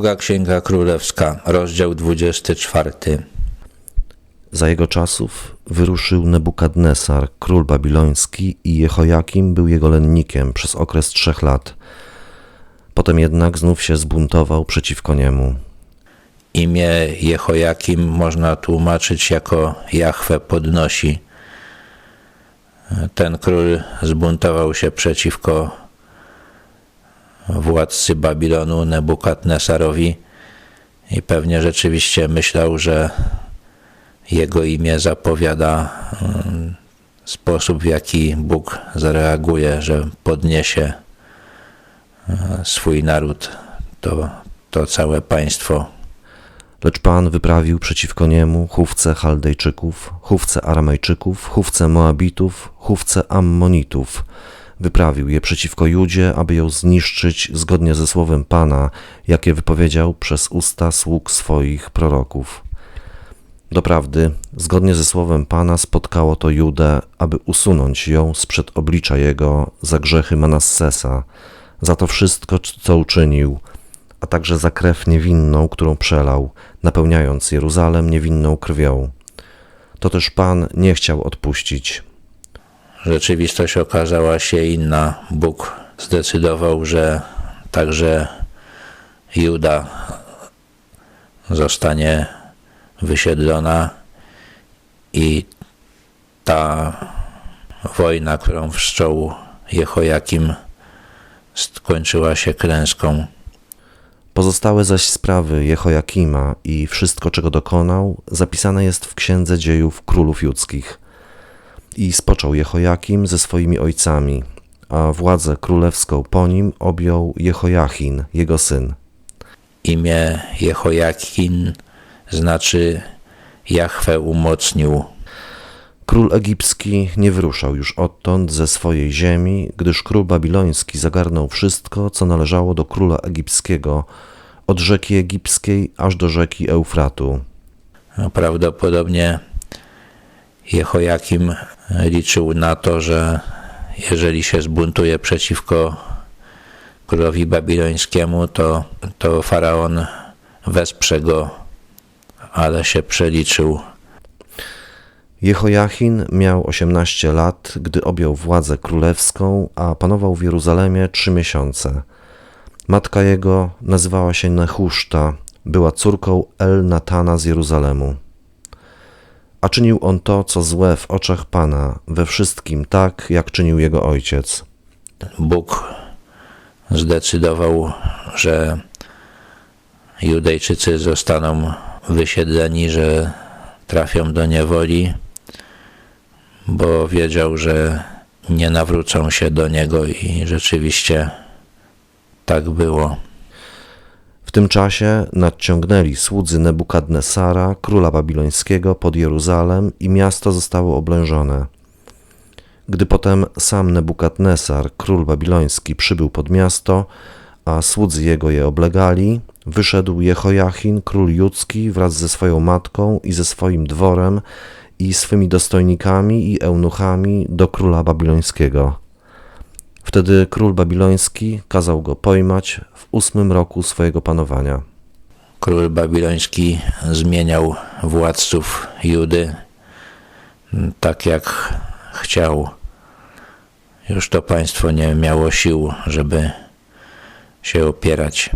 Druga Księga Królewska, rozdział 24. Za jego czasów wyruszył Nebukadnesar, król babiloński i Jehojakim był jego lennikiem przez okres trzech lat. Potem jednak znów się zbuntował przeciwko niemu. Imię Jehojakim można tłumaczyć jako Jahwe podnosi. Ten król zbuntował się przeciwko władcy Babilonu Nebukadnesarowi i pewnie rzeczywiście myślał, że jego imię zapowiada mm, sposób, w jaki Bóg zareaguje, że podniesie e, swój naród, to, to całe państwo. Lecz Pan wyprawił przeciwko niemu chówce Chaldejczyków, chówce Aramejczyków, chówce Moabitów, chówce Ammonitów. Wyprawił je przeciwko Judzie, aby ją zniszczyć zgodnie ze słowem Pana, jakie wypowiedział przez usta sług swoich proroków. Doprawdy, zgodnie ze słowem Pana spotkało to Judę, aby usunąć ją sprzed oblicza jego za grzechy Manassesa, za to wszystko, co uczynił, a także za krew niewinną, którą przelał, napełniając Jeruzalem niewinną krwią. To też Pan nie chciał odpuścić. Rzeczywistość okazała się inna. Bóg zdecydował, że także Juda zostanie wysiedlona i ta wojna, którą wszczął Jehojakim, skończyła się klęską. Pozostałe zaś sprawy Jehojakima i wszystko, czego dokonał, zapisane jest w Księdze Dziejów Królów Judzkich. I spoczął Jehojakim ze swoimi ojcami, a władzę królewską po nim objął Jehojachin, jego syn. Imię Jehojakin znaczy Jahwe umocnił. Król egipski nie wyruszał już odtąd ze swojej ziemi, gdyż król babiloński zagarnął wszystko, co należało do króla egipskiego, od rzeki egipskiej aż do rzeki Eufratu. Prawdopodobnie Jehojakim liczył na to, że jeżeli się zbuntuje przeciwko królowi babilońskiemu, to, to faraon wesprze go, ale się przeliczył. Jehojachin miał 18 lat, gdy objął władzę królewską, a panował w Jeruzalemie trzy miesiące. Matka jego nazywała się Nehuszta, była córką El Natana z Jeruzalemu. A czynił on to, co złe w oczach Pana, we wszystkim tak, jak czynił jego ojciec. Bóg zdecydował, że Judejczycy zostaną wysiedleni, że trafią do niewoli, bo wiedział, że nie nawrócą się do niego i rzeczywiście tak było. W tym czasie nadciągnęli słudzy Nebukadnesara, króla babilońskiego, pod Jeruzalem i miasto zostało oblężone. Gdy potem sam Nebukadnesar, król babiloński, przybył pod miasto, a słudzy jego je oblegali, wyszedł Jehojachin, król judzki, wraz ze swoją matką i ze swoim dworem i swymi dostojnikami i eunuchami do króla babilońskiego. Wtedy król babiloński kazał go pojmać w ósmym roku swojego panowania. Król babiloński zmieniał władców Judy tak jak chciał. Już to państwo nie miało sił, żeby się opierać.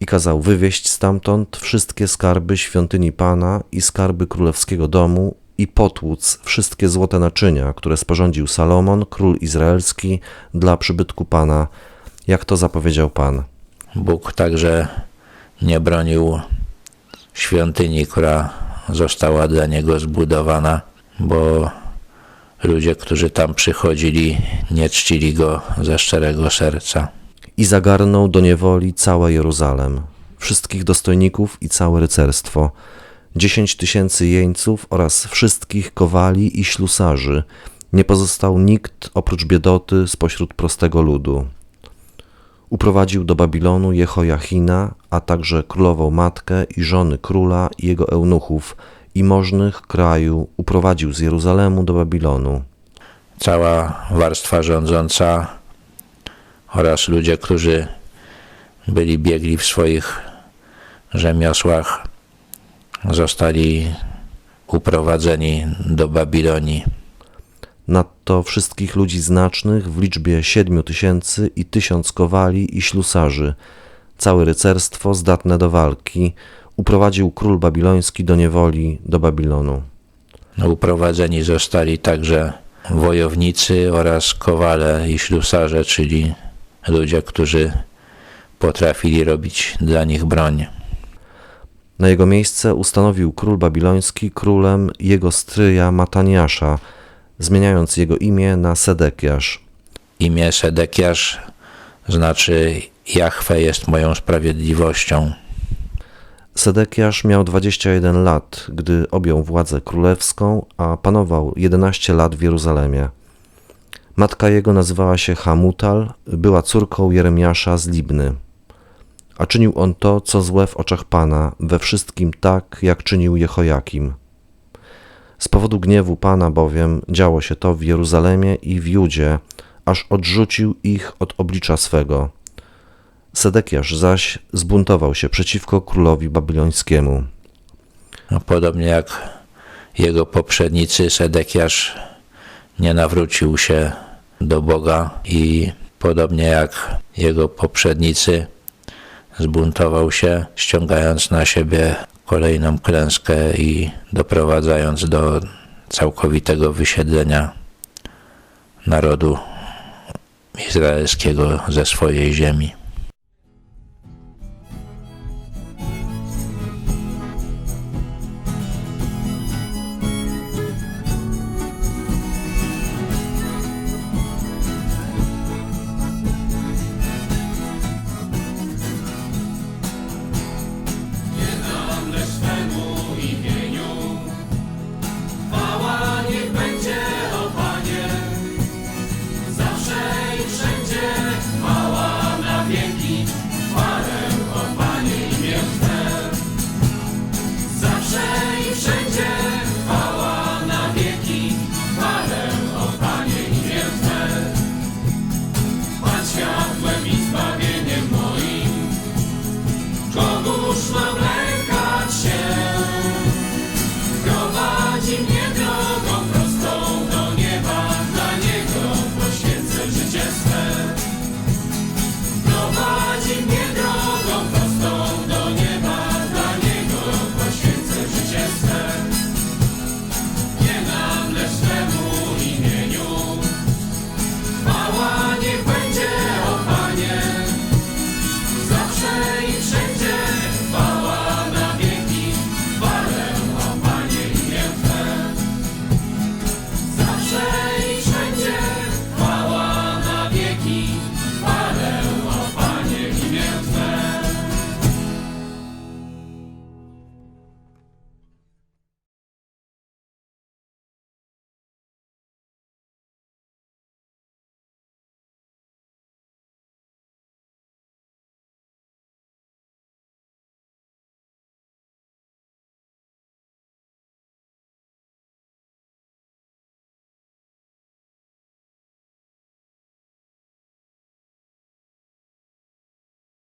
I kazał wywieźć stamtąd wszystkie skarby świątyni Pana i skarby królewskiego domu i potłuc wszystkie złote naczynia, które sporządził Salomon, król izraelski, dla przybytku Pana, jak to zapowiedział Pan. Bóg także nie bronił świątyni, która została dla niego zbudowana, bo ludzie, którzy tam przychodzili, nie czcili go ze szczerego serca. I zagarnął do niewoli całe Jeruzalem, wszystkich dostojników i całe rycerstwo, dziesięć tysięcy jeńców oraz wszystkich kowali i ślusarzy. Nie pozostał nikt oprócz biedoty spośród prostego ludu. Uprowadził do Babilonu Jehojachina, a także królową matkę i żony króla i jego eunuchów i możnych kraju uprowadził z Jeruzalemu do Babilonu. Cała warstwa rządząca oraz ludzie, którzy byli biegli w swoich rzemiosłach zostali uprowadzeni do Babilonii. Nadto wszystkich ludzi znacznych w liczbie siedmiu tysięcy i tysiąc kowali i ślusarzy, całe rycerstwo zdatne do walki, uprowadził król babiloński do niewoli do Babilonu. Uprowadzeni zostali także wojownicy oraz kowale i ślusarze, czyli ludzie, którzy potrafili robić dla nich broń. Na jego miejsce ustanowił król babiloński królem jego stryja Mataniasza, zmieniając jego imię na Sedekiasz. Imię Sedekiasz znaczy Jahwe jest moją sprawiedliwością. Sedekiasz miał 21 lat, gdy objął władzę królewską, a panował 11 lat w Jeruzalemie. Matka jego nazywała się Hamutal, była córką Jeremiasza z Libny. A czynił on to, co złe w oczach Pana, we wszystkim tak, jak czynił Jehojakim. Z powodu gniewu Pana bowiem działo się to w Jeruzalemie i w Judzie, aż odrzucił ich od oblicza swego. Sedekiasz zaś zbuntował się przeciwko królowi babilońskiemu. No, Podobnie jak jego poprzednicy, Sedekiasz nie nawrócił się do Boga i podobnie jak jego poprzednicy zbuntował się, ściągając na siebie kolejną klęskę i doprowadzając do całkowitego wysiedlenia narodu izraelskiego ze swojej ziemi.